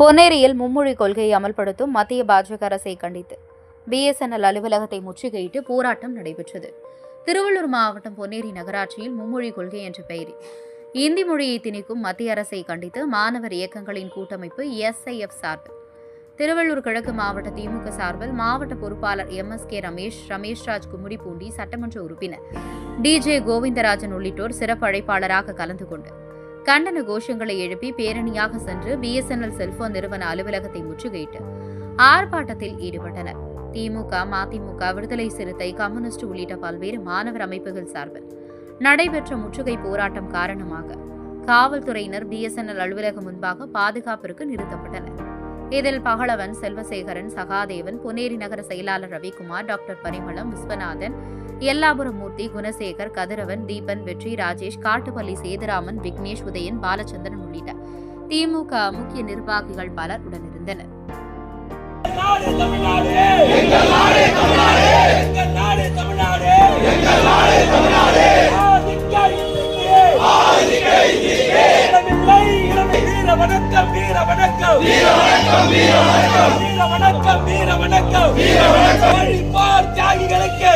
பொன்னேரியில் மும்மொழி கொள்கையை அமல்படுத்தும் மத்திய பாஜக அரசை கண்டித்து பிஎஸ்என்எல் அலுவலகத்தை முற்றுகையிட்டு போராட்டம் நடைபெற்றது. திருவள்ளூர் மாவட்டம் பொன்னேரி நகராட்சியில் மும்மொழி கொள்கை என்ற பெயரில் இந்தி மொழியை திணிக்கும் மத்திய அரசை கண்டித்து மாணவர் இயக்கங்களின் கூட்டமைப்பு எஸ்ஐஎஃப் சார்பில். திருவள்ளூர் கிழக்கு மாவட்ட திமுக சார்பில் மாவட்ட பொறுப்பாளர் M S K Ramesh Rameshraj Gummidipoondi சட்டமன்ற உறுப்பினர் டிஜே கோவிந்தராஜன் உள்ளிட்டோர் சிறப்பு அழைப்பாளராக கலந்து கொண்டு கண்டன கோஷங்களை எழுப்பி பேரணியாக சென்று பிஎஸ்என்எல் செல்போன் நிறுவன அலுவலகத்தை முற்றுகையிட்டு ஆர்ப்பாட்டத்தில் ஈடுபட்டனர். திமுக மதிமுக விடுதலை சிறுத்தை கம்யூனிஸ்ட் உள்ளிட்ட பல்வேறு மாணவர் அமைப்புகள் சார்பில் நடைபெற்ற முற்றுகை போராட்டம் காரணமாக காவல்துறையினர் பிஎஸ்என்எல் அலுவலகம் முன்பாக பாதுகாப்பிற்கு நிறுத்தப்பட்டனர். இதில் பகலவன் செல்வசேகரன் சகாதேவன் புனேரி நகர செயலாளர் ரவிக்குமார் டாக்டர் பரிமளம் விஸ்வநாதன் எல்லாபுரமூர்த்தி குணசேகர் கதிரவன் தீபன் வெற்றி ராஜேஷ் காட்டுப்பள்ளி சேதுராமன் விக்னேஷ் உதயன் பாலச்சந்திரன் உள்ளிட்ட திமுக முக்கிய நிர்வாகிகள் பலர் உடனிருந்தனர். வணக்கம் வீர வணக்கம் வீர வணக்கம் வீர வணக்கம் வீர வணக்கம் வீர வணக்கம் வீர வணக்கம் தியாகிகளுக்கு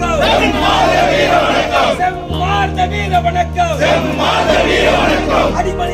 வணக்கம். செம்மார்ந்த வீர வணக்கம். செம்மார்ந்த வீர வணக்கம். அடிமலை